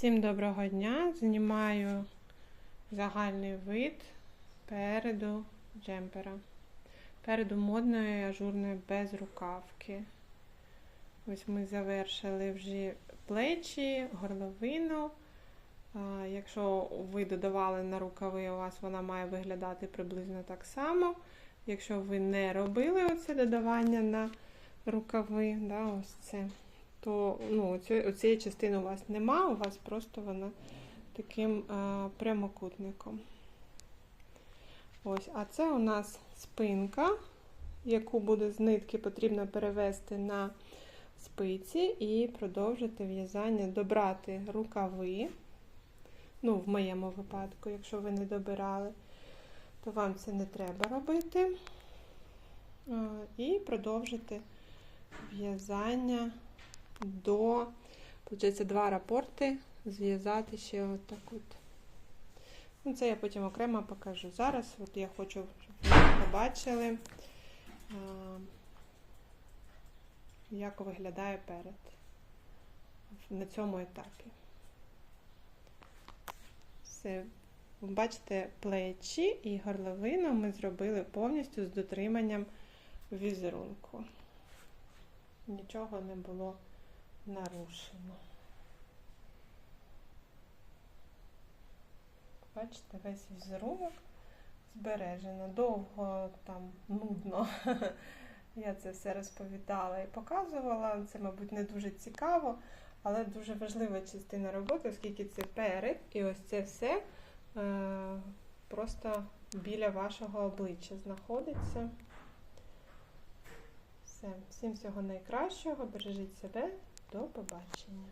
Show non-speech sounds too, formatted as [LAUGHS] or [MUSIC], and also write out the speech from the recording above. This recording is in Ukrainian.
Всім доброго дня! Знімаю загальний вид переду джемпера. Переду модної ажурної безрукавки. Ось ми завершили вже плечі, горловину. Якщо ви додавали на рукави, у вас вона має виглядати приблизно так само. Якщо ви не робили оце додавання на рукави, да, ось це то ну, цієї частини у вас нема, у вас просто вона таким е, прямокутником. Ось, а це у нас спинка, яку буде з нитки потрібно перевести на спиці і продовжити в'язання, добрати рукави. Ну, в моєму випадку, якщо ви не добирали, то вам це не треба робити. Е, І продовжити в'язання до, виходить, два рапорти зв'язати ще отак от. Ну, це я потім окремо покажу. Зараз от я хочу, щоб ви побачили, як виглядає перед на цьому етапі. Все. Ви бачите, плечі і горловину ми зробили повністю з дотриманням візерунку. Нічого не було нарушено. Бачите, весь візерунок збережено. Довго там нудно. [LAUGHS] Я це все розповідала і показувала. Це, мабуть, не дуже цікаво, але дуже важлива частина роботи, оскільки це перед, і ось це все е, просто біля вашого обличчя знаходиться. Все, всім всього найкращого, бережіть себе, до побачення.